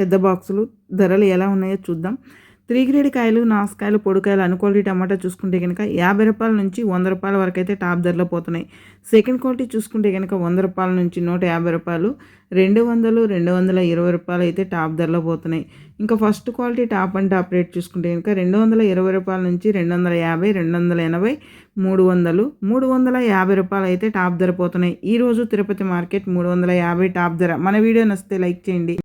పెద్ద బాక్సులు ధరలు ఎలా ఉన్నాయో చూద్దాం. త్రీ గ్రేడ్ కాయలు నాసుకాయలు పొడికాయలు అను క్వాలిటీ టమాటా చూసుకుంటే కనుక యాభై రూపాయల నుంచి వంద రూపాయల వరకు అయితే టాప్ ధరలో పోతున్నాయి. సెకండ్ క్వాలిటీ చూసుకుంటే కనుక వంద రూపాయల నుంచి నూట యాభై రూపాయలు రెండు వందలు రెండు వందల ఇరవై రూపాయలు అయితే టాప్ ధరలో పోతున్నాయి. ఇంకా first quality top and top rate చూసుకుంటే కనుక రెండు వందల ఇరవై రూపాయల నుంచి రెండు వందల యాభై రెండు వందల ఎనభై మూడు వందలు మూడు వందల యాభై రూపాయలు అయితే టాప్ ధర పోతున్నాయి. ఈరోజు తిరుపతి మార్కెట్ మూడు వందల యాభై టాప్ ధర. మన వీడియో నచ్చితే లైక్ చేయండి.